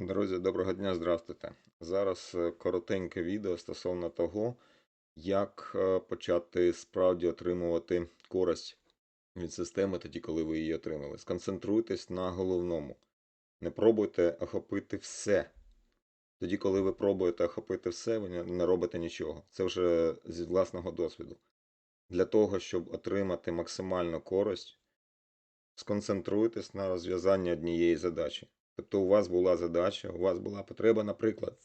Друзі, доброго дня, здравствуйте. Зараз е, коротеньке відео стосовно того, як е, почати справді отримувати користь від системи тоді, коли ви її отримали. Сконцентруйтесь на головному. Не пробуйте охопити все. Тоді, коли ви пробуєте охопити все, ви не- не робите нічого. Це вже зі власного досвіду. Для того, щоб отримати максимальну користь, сконцентруйтесь на розв'язанні однієї задачі. Тобто у вас була задача, у вас була потреба, наприклад,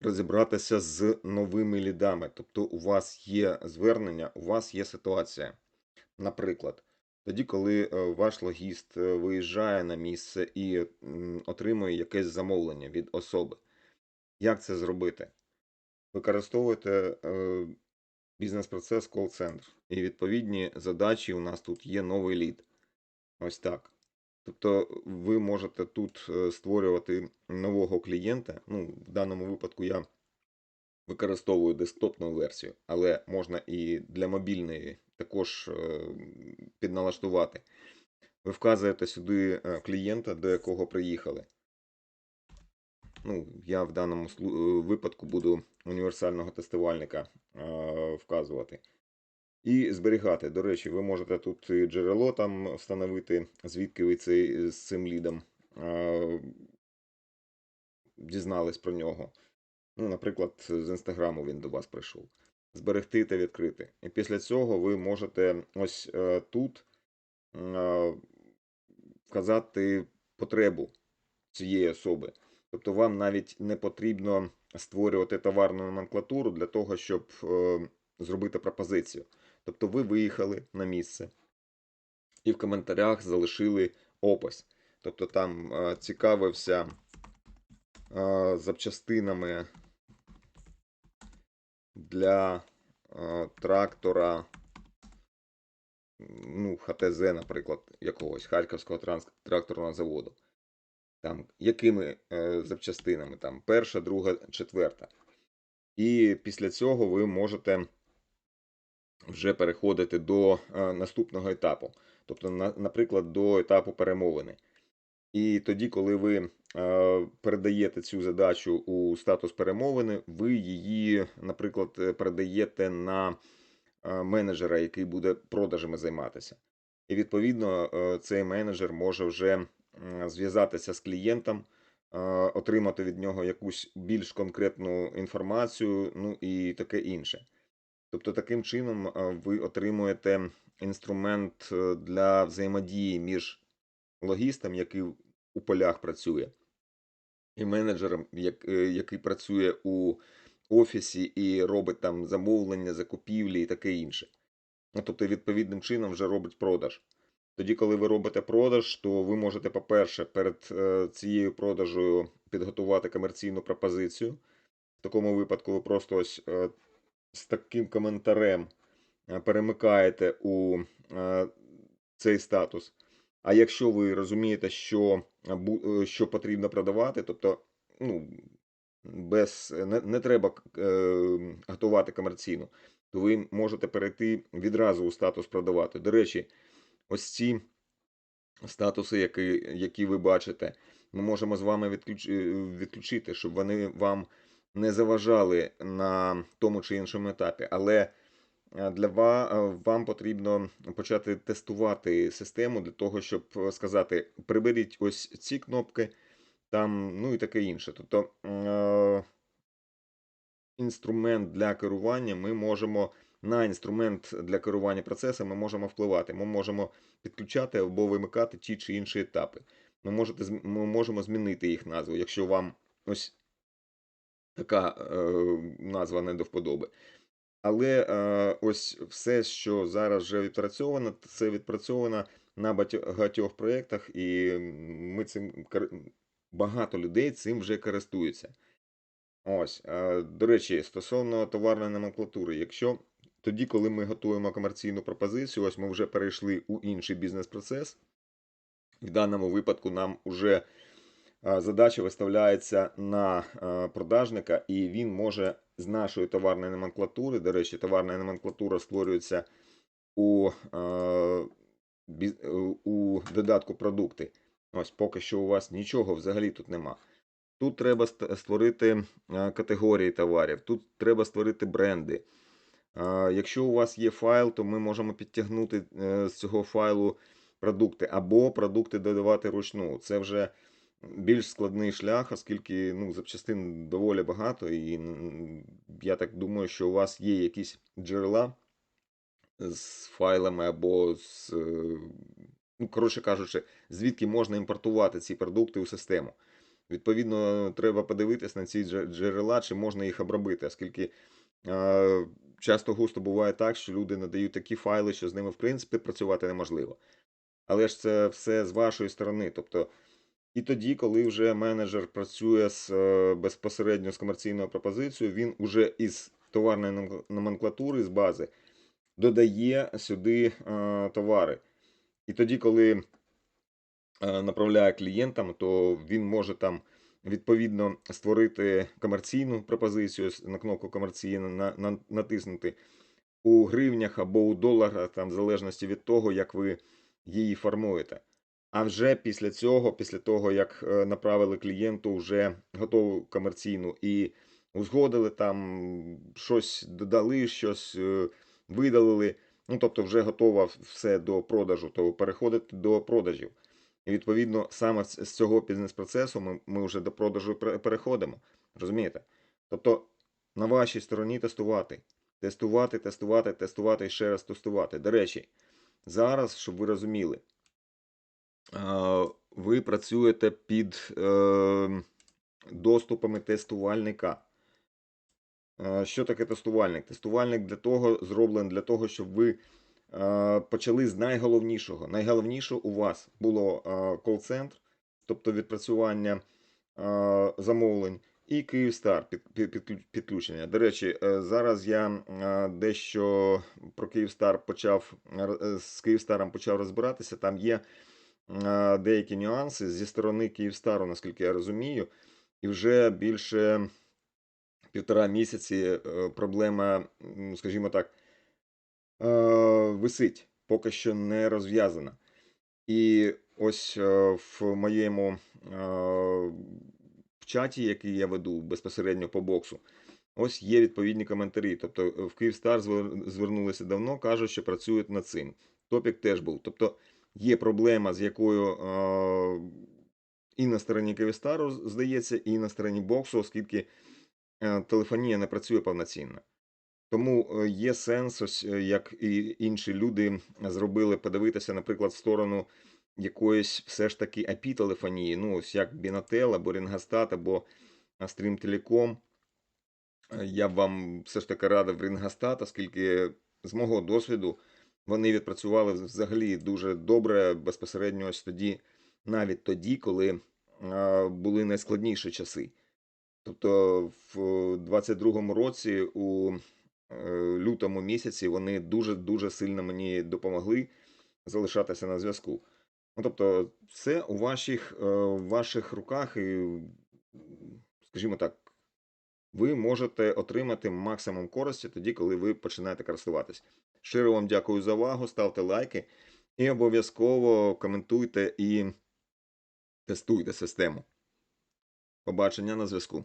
розібратися з новими лідами. Тобто у вас є звернення, у вас є ситуація. Наприклад, тоді, коли е, ваш логіст е, виїжджає на місце і отримує якесь замовлення від особи. Як це зробити? Використовуйте е, бізнес-процес кол-центр. І відповідні задачі у нас тут є новий лід. Ось так. Тобто ви можете тут е, створювати нового клієнта. Ну, в даному випадку я використовую десктопну версію, але можна і для мобільної також е, підналаштувати. Ви вказуєте сюди е, клієнта, до якого приїхали. Ну, я в даному випадку буду універсального тестувальника вказувати. І зберігати. До речі, ви можете тут джерело там встановити, звідки ви цей, з цим лідом е, дізнались про нього. Ну, наприклад, з інстаграму він до вас прийшов. Зберегти та відкрити. І після цього ви можете ось е, тут е, вказати потребу цієї особи. Тобто вам навіть не потрібно створювати товарну номенклатуру для того, щоб е, зробити пропозицію. Тобто ви виїхали на місце і в коментарях залишили опис. Тобто там е, цікавився е, запчастинами для е, трактора, ну, ХТЗ, наприклад, якогось Харківського тракторного заводу. Там, якими е, запчастинами? Там перша, друга, четверта. І після цього ви можете вже переходити до е, наступного етапу. Тобто, наприклад, до етапу перемовини. І тоді, коли ви е, передаєте цю задачу у статус перемовини, ви її, наприклад, е, передаєте на менеджера, який буде продажами займатися. І відповідно цей менеджер може вже зв'язатися з клієнтом, отримати від нього якусь більш конкретну інформацію, ну і таке інше. Тобто таким чином е, ви отримуєте інструмент е, для взаємодії між логістом, який у полях працює, і менеджером, е, який працює у офісі і робить там замовлення, закупівлі і таке інше. Ну, тобто, відповідним чином вже робить продаж. Тоді, коли ви робите продаж, то ви можете, по-перше, перед цією продажею підготувати комерційну пропозицію. В такому випадку ви просто ось з таким коментарем е, перемикаєте у е, цей статус. А якщо ви розумієте, що, е, що потрібно продавати, тобто ну, без, не, не треба е, готувати комерційну, то ви можете перейти відразу у статус продавати. До речі, ось ці статуси, які, які ви бачите, ми можемо з вами відключ, відключити, щоб вони вам не заважали на тому чи іншому етапі. Але е, для ва- вам потрібно почати тестувати систему для того, щоб е, сказати: приберіть ось ці кнопки, там, ну і таке інше. Тобто е, інструмент для керування ми можемо. На інструмент для керування процесом ми можемо впливати. Ми можемо підключати або вимикати ті чи інші етапи. Ми, можете, ми можемо змінити їх назву, якщо вам ось така е, назва не до вподоби. Але е, ось все, що зараз вже відпрацьовано, це відпрацьовано на багатьох- проєктах, і ми цим багато людей цим вже користуються. Ось, е, до речі, стосовно товарної номенклатури, якщо тоді, коли ми готуємо комерційну пропозицію, ось ми вже перейшли у інший бізнес-процес. В даному випадку нам вже задача виставляється на е, продажника, і він може з нашої товарної номенклатури, до речі, товарна номенклатура створюється у, е, е, у додатку продукти. Ось поки що у вас нічого взагалі тут нема. Тут треба створити е, категорії товарів, тут треба створити бренди. Якщо у вас є файл, то ми можемо підтягнути е, з цього файлу продукти або продукти додавати ручну. Це вже більш складний шлях, оскільки ну, запчастин доволі багато, і я так думаю, що у вас є якісь джерела з файлами або з, е, ну, коротше кажучи, звідки можна імпортувати ці продукти у систему. Відповідно, треба подивитись на ці джерела, чи можна їх обробити, оскільки е, часто густо буває так, що люди надають такі файли, що з ними в принципі працювати неможливо. Але ж це все з вашої сторони. Тобто, і тоді, коли вже менеджер працює з, е, безпосередньо з комерційною пропозицією, він уже із товарної номенклатури, з бази, додає сюди е, товари. І тоді, коли е, направляє клієнтам, то він може там відповідно створити комерційну пропозицію на кнопку комерційна на, на, натиснути у гривнях або у доларах, там, в залежності від того, як ви її формуєте. А вже після цього, після того, як е, направили клієнту вже готову комерційну і узгодили там щось додали, щось е, видалили. Ну, тобто, вже готово все до продажу, то переходити до продажів. І відповідно, саме з цього бізнес-процесу ми, ми вже до продажу переходимо. Розумієте? Тобто на вашій стороні тестувати. Тестувати, тестувати, тестувати і ще раз тестувати. До речі, зараз, щоб ви розуміли, ви працюєте під е, доступами тестувальника. Що таке тестувальник? Тестувальник для того зроблений для того, щоб ви почали з найголовнішого. Найголовніше у вас було кол-центр, тобто відпрацювання замовлень, і Київстар під, під, підклю- підключення. До речі, е, зараз я дещо про Київстар почав е, з Київстаром почав розбиратися. Там є деякі нюанси зі сторони Київстару, наскільки я розумію, і вже більше півтора місяці е, проблема, скажімо так, е, висить, поки що не розв'язана. І ось е, в моєму в чаті, який я веду безпосередньо по боксу, ось є відповідні коментарі. Тобто в Київстар звернулися давно, кажуть, що працюють над цим. Топік теж був. Тобто є проблема, з якою е, і на стороні Київстару, здається, і на стороні боксу, оскільки е, телефонія не працює повноцінно. Тому е, є сенс, ось е, як і інші люди зробили, подивитися, наприклад, в сторону якоїсь все ж таки IP-телефонії, ну ось як Binatel або Ringostat, або Telecom. Е, Я б вам все ж таки радив Ringostat, оскільки з мого досвіду вони відпрацювали взагалі дуже добре безпосередньо ось тоді, навіть тоді, коли були найскладніші часи. Тобто в 22-му році у е, лютому місяці вони дуже-дуже сильно мені допомогли залишатися на зв'язку. Ну, тобто, все у ваших, е, ваших руках, і, скажімо так, ви можете отримати максимум користі тоді, коли ви починаєте користуватись. Щиро вам дякую за увагу, ставте лайки і обов'язково коментуйте і тестуйте систему. Побачення на зв'язку.